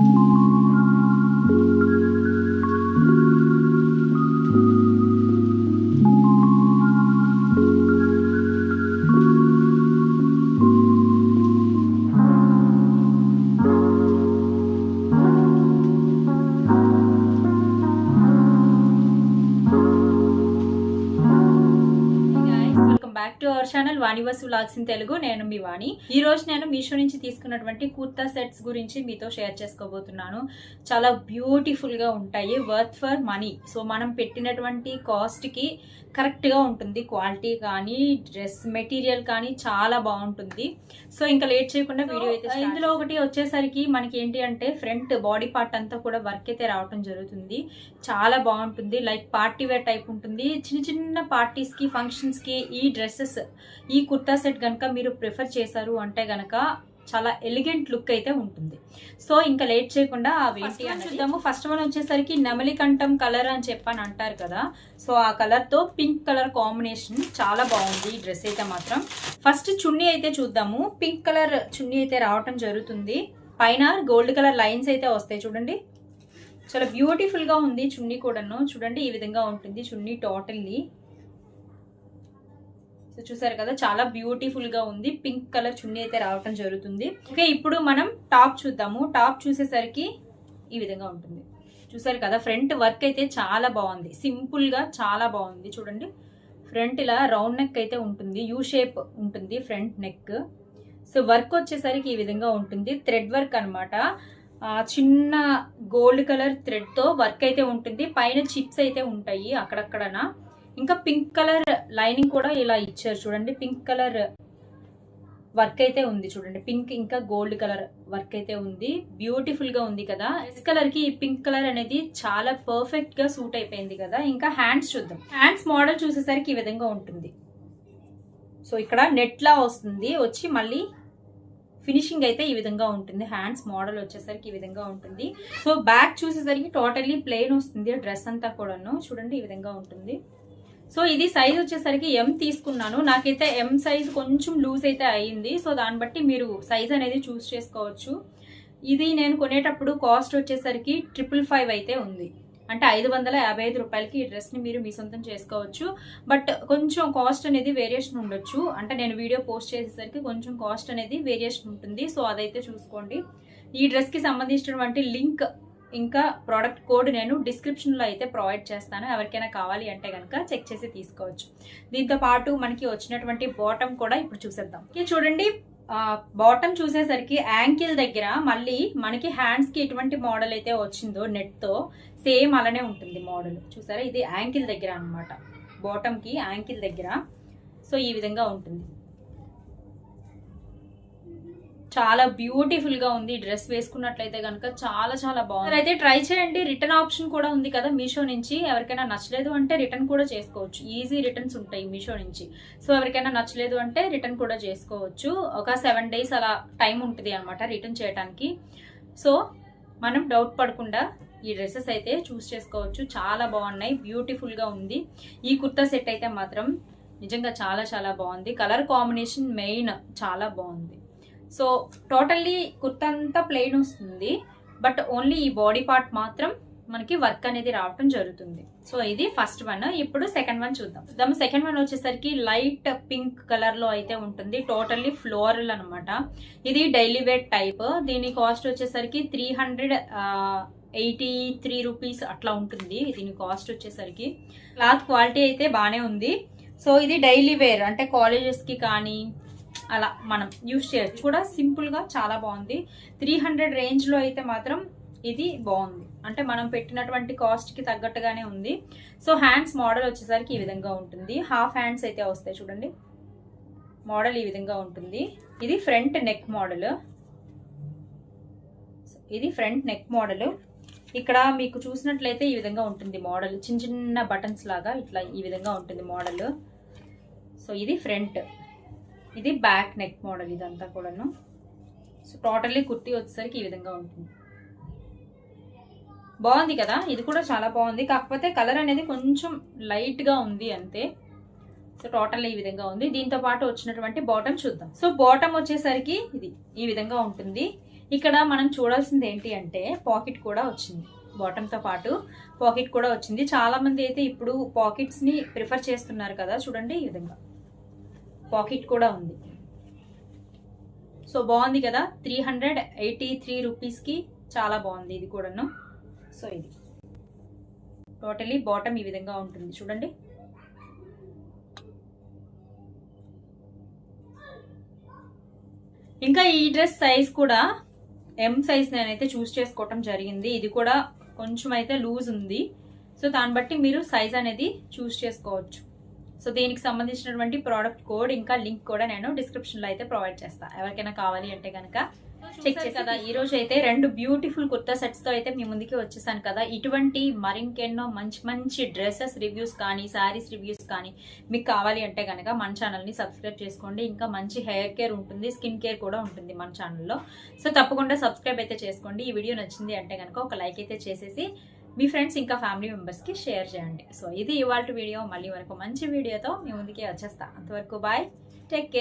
you back to our channel Vani's vlogs in Telugu నేను మీ వాణి ఈ రోజు నేను మీషో నుంచి తీసుకున్నటువంటి కుర్తా సెట్స్ గురించి మీతో షేర్ చేసుకోబోతున్నాను. చాలా బ్యూటిఫుల్గా ఉంటాయి. వర్త్ ఫర్ మనీ సో మనం పెట్టినటువంటి కాస్ట్కి కరెక్ట్గా ఉంటుంది. క్వాలిటీ కానీ డ్రెస్ మెటీరియల్ కానీ చాలా బాగుంటుంది. సో ఇంకా లేట్ చేయకుండా వీడియో అయితే ఇందులో ఒకటి వచ్చేసరికి మనకి ఏంటి అంటే ఫ్రంట్ బాడీ పార్ట్ అంతా కూడా వర్క్ అయితే రావటం జరుగుతుంది. చాలా బాగుంటుంది. లైక్ పార్టీ వేర్ టైప్ ఉంటుంది. చిన్న చిన్న పార్టీస్కి ఫంక్షన్స్కి ఈ డ్రెస్సెస్ ఈ కుర్తా సెట్ గనక మీరు ప్రిఫర్ చేశారు అంటే గనక చాలా ఎలిగెంట్ లుక్ అయితే ఉంటుంది. సో ఇంకా లేట్ చేయకుండా అవి చూద్దాము. ఫస్ట్ వన్ వచ్చేసరికి నెమలి కంఠం కలర్ అని చెప్పని అంటారు కదా. సో ఆ కలర్తో పింక్ కలర్ కాంబినేషన్ చాలా బాగుంది ఈ డ్రెస్ అయితే మాత్రం. ఫస్ట్ చున్నీ అయితే చూద్దాము. పింక్ కలర్ చున్నీ అయితే రావటం జరుగుతుంది. పైన గోల్డ్ కలర్ లైన్స్ అయితే వస్తాయి చూడండి. చాలా బ్యూటిఫుల్గా ఉంది చున్నీ కూడాను. చూడండి ఈ విధంగా ఉంటుంది చున్నీ టోటల్లీ సో చూసారు కదా చాలా బ్యూటిఫుల్గా ఉంది. పింక్ కలర్ చున్నీ అయితే రావటం జరుగుతుంది. ఓకే ఇప్పుడు మనం టాప్ చూద్దాము. టాప్ చూసేసరికి ఈ విధంగా ఉంటుంది. చూసారు కదా ఫ్రంట్ వర్క్ అయితే చాలా బాగుంది. సింపుల్గా చాలా బాగుంది. చూడండి ఫ్రంట్ ఇలా రౌండ్ నెక్ అయితే ఉంటుంది. యూ షేప్ ఉంటుంది ఫ్రంట్ నెక్ సో వర్క్ వచ్చేసరికి ఈ విధంగా ఉంటుంది. థ్రెడ్ వర్క్ అనమాట చిన్న గోల్డ్ కలర్ థ్రెడ్తో వర్క్ అయితే ఉంటుంది. పైన చిప్స్ అయితే ఉంటాయి అక్కడక్కడన. ఇంకా పింక్ కలర్ లైనింగ్ కూడా ఇలా ఇచ్చారు చూడండి. పింక్ కలర్ వర్క్ అయితే ఉంది చూడండి. పింక్ ఇంకా గోల్డ్ కలర్ వర్క్ అయితే ఉంది. బ్యూటిఫుల్గా ఉంది కదా. రెడ్ కలర్కి ఈ పింక్ కలర్ అనేది చాలా పర్ఫెక్ట్గా సూట్ అయిపోయింది కదా. ఇంకా హ్యాండ్స్ చూద్దాం. హ్యాండ్స్ మోడల్ చూసేసరికి ఈ విధంగా ఉంటుంది. సో ఇక్కడ నెట్ లా వస్తుంది. వచ్చి మళ్ళీ ఫినిషింగ్ అయితే ఈ విధంగా ఉంటుంది. హ్యాండ్స్ మోడల్ వచ్చేసరికి ఈ విధంగా ఉంటుంది. సో బ్యాక్ చూసేసరికి టోటల్లీ ప్లెయిన్ వస్తుంది. డ్రెస్ అంతా కూడాను. చూడండి ఈ విధంగా ఉంటుంది. సో ఇది సైజ్ వచ్చేసరికి ఎం తీసుకున్నాను. నాకైతే ఎం సైజ్ కొంచెం లూజ్ అయితే అయ్యింది సో దాన్ని బట్టి మీరు సైజ్ అనేది చూస్ చేసుకోవచ్చు. ఇది నేను కొనేటప్పుడు కాస్ట్ వచ్చేసరికి ట్రిపుల్ ఫైవ్ అయితే ఉంది. అంటే ఐదు వందల యాభై ఐదు రూపాయలకి ఈ డ్రెస్ని మీరు మీ సొంతం చేసుకోవచ్చు. బట్ కొంచెం కాస్ట్ అనేది వేరియేషన్ ఉండొచ్చు. అంటే నేను వీడియో పోస్ట్ చేసేసరికి కొంచెం కాస్ట్ అనేది వేరియేషన్ ఉంటుంది. సో అదైతే చూసుకోండి. ఈ డ్రెస్కి సంబంధించినటువంటి లింక్ ఇంకా ప్రోడక్ట్ కోడ్ నేను డిస్క్రిప్షన్లో అయితే ప్రొవైడ్ చేస్తాను. ఎవరికైనా కావాలి అంటే కనుక చెక్ చేసి తీసుకోవచ్చు. దీంతో పాటు మనకి వచ్చినటువంటి బాటమ్ కూడా ఇప్పుడు చూసేద్దాం. ఇది చూడండి. బాటమ్ చూసేసరికి యాంకిల్ దగ్గర మళ్ళీ మనకి హ్యాండ్స్కి ఎటువంటి మోడల్ అయితే వచ్చిందో నెట్తో సేమ్ అలానే ఉంటుంది మోడల్ చూసారా? ఇది యాంకిల్ దగ్గర అనమాట బాటమ్కి యాంకిల్ దగ్గర. సో ఈ విధంగా ఉంటుంది. చాలా బ్యూటిఫుల్గా ఉంది. డ్రెస్ వేసుకున్నట్లయితే కనుక చాలా చాలా బాగుంది. అయితే ట్రై చేయండి. రిటర్న్ ఆప్షన్ కూడా ఉంది కదా మీషో నుంచి. ఎవరికైనా నచ్చలేదు అంటే రిటర్న్ కూడా చేసుకోవచ్చు. ఈజీ రిటర్న్స్ ఉంటాయి మీషో నుంచి. సో ఎవరికైనా నచ్చలేదు అంటే రిటర్న్ కూడా చేసుకోవచ్చు. ఒక సెవెన్ డేస్ అలా టైం ఉంటుంది అనమాట రిటర్న్ చేయడానికి సో మనం డౌట్ పడకుండా ఈ డ్రెస్సెస్ అయితే చూస్ చేసుకోవచ్చు. చాలా బాగున్నాయి. బ్యూటిఫుల్గా ఉంది. ఈ కుర్తా సెట్ అయితే మాత్రం నిజంగా చాలా చాలా బాగుంది. కలర్ కాంబినేషన్ మెయిన్ చాలా బాగుంది. సో టోటల్లీ కుర్తంతా ప్లెయిన్ వస్తుంది. బట్ ఓన్లీ ఈ బాడీ పార్ట్ మాత్రం మనకి వర్క్ అనేది రావటం జరుగుతుంది. సో ఇది ఫస్ట్ వన్. ఇప్పుడు సెకండ్ వన్ చూద్దాం. చూద్దాం సెకండ్ వన్ వచ్చేసరికి లైట్ పింక్ కలర్లో అయితే ఉంటుంది. టోటల్లీ ఫ్లోరల్ అనమాట ఇది డైలీ వేర్ టైప్. దీని కాస్ట్ వచ్చేసరికి three hundred eighty three rupees అట్లా ఉంటుంది దీని కాస్ట్ వచ్చేసరికి. క్లాత్ క్వాలిటీ అయితే బాగానే ఉంది. సో ఇది డైలీ వేర్. అంటే కాలేజెస్కి కానీ అలా మనం యూజ్ చేయొచ్చు. కూడా సింపుల్గా చాలా బాగుంది. త్రీ హండ్రెడ్ రేంజ్లో అయితే మాత్రం ఇది బాగుంది. అంటే మనం పెట్టినటువంటి కాస్ట్కి తగ్గట్టుగానే ఉంది. సో హ్యాండ్స్ మోడల్ వచ్చేసరికి ఈ విధంగా ఉంటుంది. హాఫ్ హ్యాండ్స్ అయితే వస్తాయి చూడండి. మోడల్ ఈ విధంగా ఉంటుంది. ఇది ఫ్రంట్ నెక్ మోడల్ ఇది ఫ్రంట్ నెక్ మోడల్ ఇక్కడ మీకు చూసినట్లయితే ఈ విధంగా ఉంటుంది మోడల్ చిన్న చిన్న బటన్స్ లాగా ఇట్లా ఈ విధంగా ఉంటుంది మోడల్ సో ఇది ఫ్రంట్ ఇది బ్యాక్ నెక్ మోడల్ ఇదంతా కూడాను. సో టోటల్లీ కుర్తీ వచ్చేసరికి ఈ విధంగా ఉంటుంది. బాగుంది కదా? ఇది కూడా చాలా బాగుంది. కాకపోతే కలర్ అనేది కొంచెం లైట్గా ఉంది అంతే. సో టోటల్ ఈ విధంగా ఉంది. దీంతో పాటు వచ్చినటువంటి బాటమ్ చూద్దాం. సో బాటమ్ వచ్చేసరికి ఇది ఈ విధంగా ఉంటుంది. ఇక్కడ మనం చూడాల్సింది ఏంటి అంటే పాకెట్ కూడా వచ్చింది. బాటంతో పాటు పాకెట్ కూడా వచ్చింది. చాలామంది అయితే ఇప్పుడు పాకెట్స్ని ప్రిఫర్ చేస్తున్నారు కదా చూడండి ఈ విధంగా. పాకెట్ కూడా ఉంది. సో బాగుంది కదా? త్రీ హండ్రెడ్ ఎయిటీ త్రీ రూపీస్కి చాలా బాగుంది ఇది కూడాను. సో ఇది. టోటలీ బాటమ్ ఈ విధంగా ఉంటుంది. చూడండి. ఇంకా ఈ డ్రెస్ సైజ్ కూడా ఎం సైజ్ నేనైతే చూస్ చేసుకోవటం జరిగింది. ఇది కూడా కొంచెం అయితే లూజ్ ఉంది. సో దాన్ని బట్టి మీరు సైజ్ అనేది చూస్ చేసుకోవచ్చు. సో దీనికి సంబంధించినటువంటి ప్రోడక్ట్ కోడ్ ఇంకా లింక్ కూడా నేను డిస్క్రిప్షన్లో అయితే ప్రొవైడ్ చేస్తా. ఎవరికైనా కావాలి అంటే కనుక చెక్ చేసి కదా ఈ రోజు అయితే రెండు బ్యూటిఫుల్ కుర్తా సెట్స్తో అయితే మీ ముందుకి వచ్చేసాను కదా. ఇటువంటి మరింకెన్నో మంచి మంచి డ్రెస్సెస్ రివ్యూస్ కానీ శారీస్ రివ్యూస్ కానీ మీకు కావాలి అంటే కనుక మన ఛానల్ని సబ్స్క్రైబ్ చేసుకోండి. ఇంకా మంచి హెయిర్ కేర్ ఉంటుంది స్కిన్ కేర్ కూడా ఉంటుంది మన ఛానల్లో సో తప్పకుండా సబ్స్క్రైబ్ అయితే చేసుకోండి. ఈ వీడియో నచ్చింది అంటే కనుక ఒక లైక్ అయితే చేసేసి మీ ఫ్రెండ్స్ ఇంకా ఫ్యామిలీ మెంబర్స్కి షేర్ చేయండి. సో ఇది ఇవాళ వీడియో. మళ్ళీ వరకు మంచి వీడియోతో మీ ముందుకే వచ్చేస్తా. అంతవరకు బాయ్. Take care.